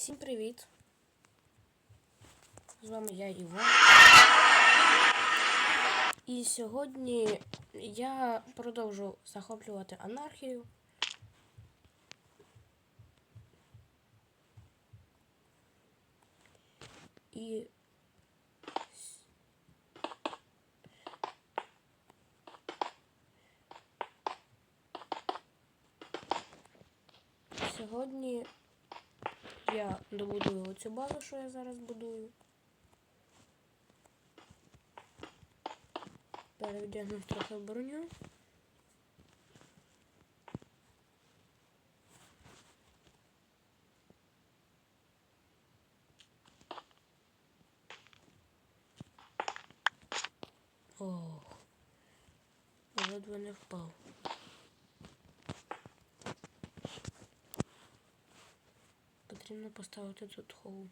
Всім привіт! З вами я Іван. І сьогодні я продовжу захоплювати анархію. І сьогодні я добудую оцю базу, що я зараз будую. Перевдягну трохи броню. Ох, ледве не впав. Потрібно поставити тут холм.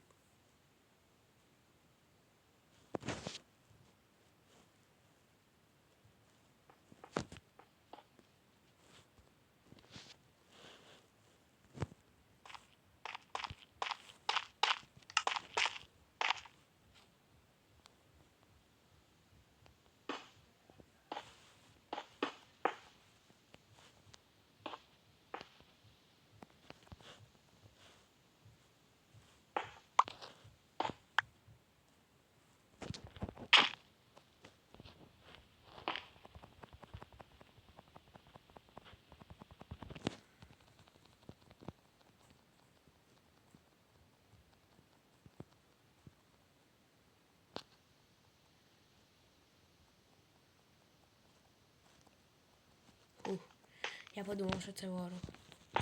Я подумав, що це ворог.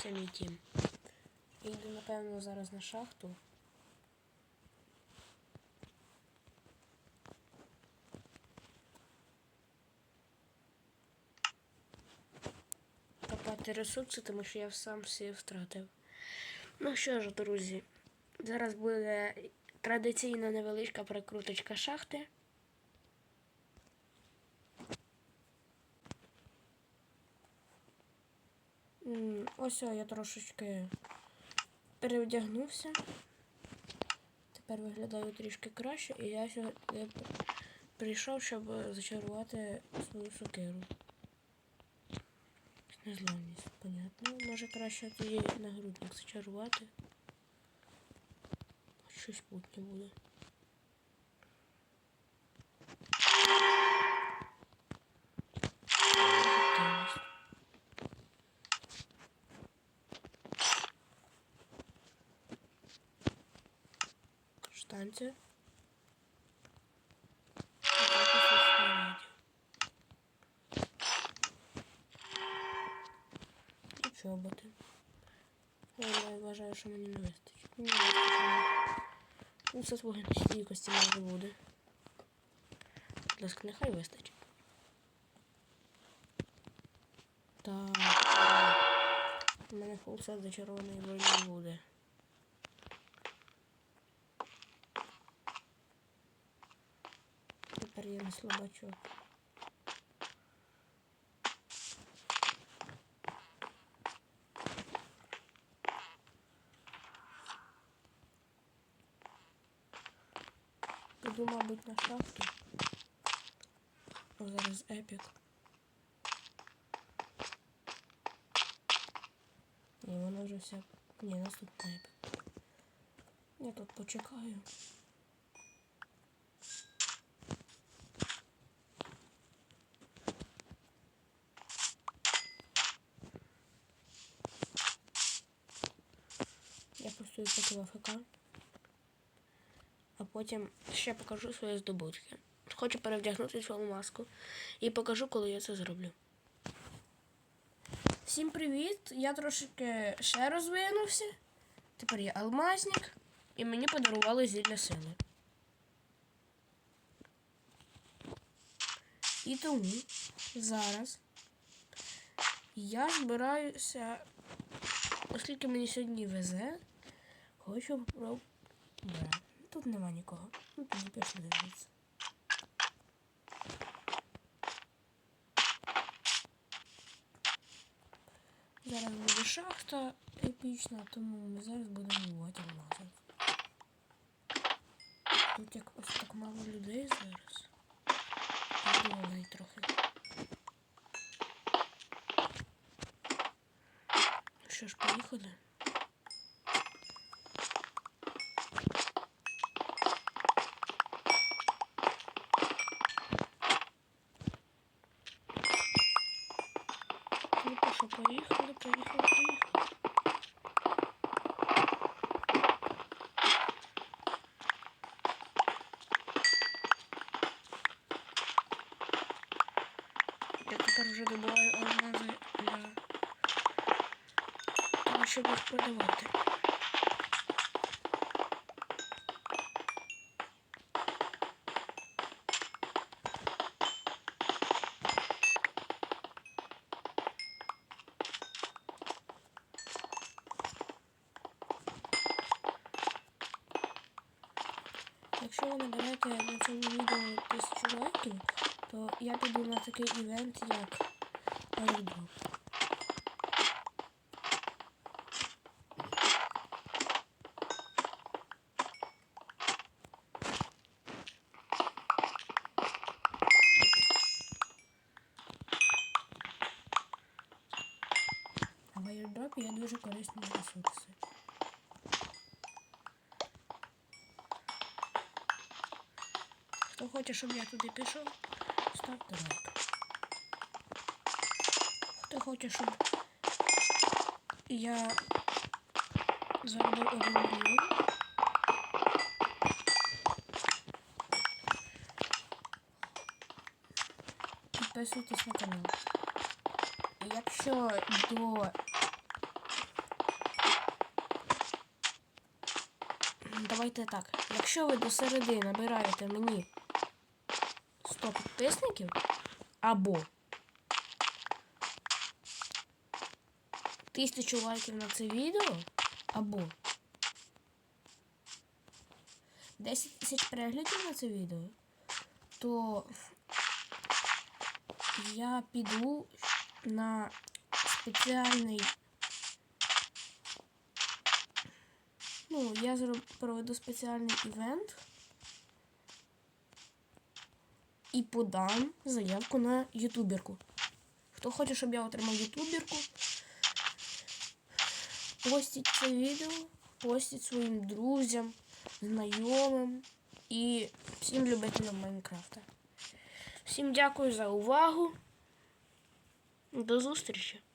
Це мій тім. Я йду, напевно, зараз на шахту. Копати ресурси, тому що я сам всі втратив. Ну що ж, друзі, зараз буде традиційна невеличка прикруточка шахти. Ось я трошечки перевдягнувся. Тепер виглядаю трішки краще, і я сьогодні прийшов, щоб зачарувати свою сокиру. Незламність, понятно. Може краще тоді нагрудник зачарувати. Щось путнє буде. Захист. І чоботи. Я вважаю, що мені не вистачить. Не вистачить. Ну, свого стійкості може буде. Будь ласка, нехай вистачить. Так. У мене фулсет зачарований броні буде. я не слабачок. Піду, мабуть, на шахту. О, зараз епік. Ні, воно вже все. Ні, наступний епік. Я тут почекаю. Постою поки в АФК. А потім ще покажу свої здобутки. Хочу перевдягнути свою маску і покажу, коли я це зроблю. Всім привіт! Я трошки ще розвинувся. Тепер я алмазник, і мені подарували зілля сили. І тому зараз я збираюся, оскільки мені сьогодні везе, хочу попробувати. Тут нема нікого. Ну тоді пішли звідси. Зараз буде шахта епічна, тому ми зараз будемо бувати алмази. Тут як ось так мало людей зараз. Я трохи. Що ж, поїхали. Ну то що, поїхали, поїхали, поїхали. Я тепер вже добуваю алмази для того, щоб їх продавати. Якщо ви наберете на цьому відео тисячу лайків, то я піду на такий івент, як Airdrop. дуже корисні ресурси. Хто хоче, щоб я туди пішов, ставте лайк. Хто хоче, щоб я заробив один мільйон. Підписуйтесь на канал. Якщо до Давайте так. Якщо ви до середи набираєте мені 100 підписників або 1000 лайків на це відео, або 10 тисяч переглядів на це відео, то я піду на спеціальний Ну, я проведу спеціальний івент і подам заявку на ютуберку. Хто хоче, щоб я отримав ютуберку, постіть це відео, постіть своїм друзям, знайомим і всім любителям Майнкрафта. Всім дякую за увагу. До зустрічі!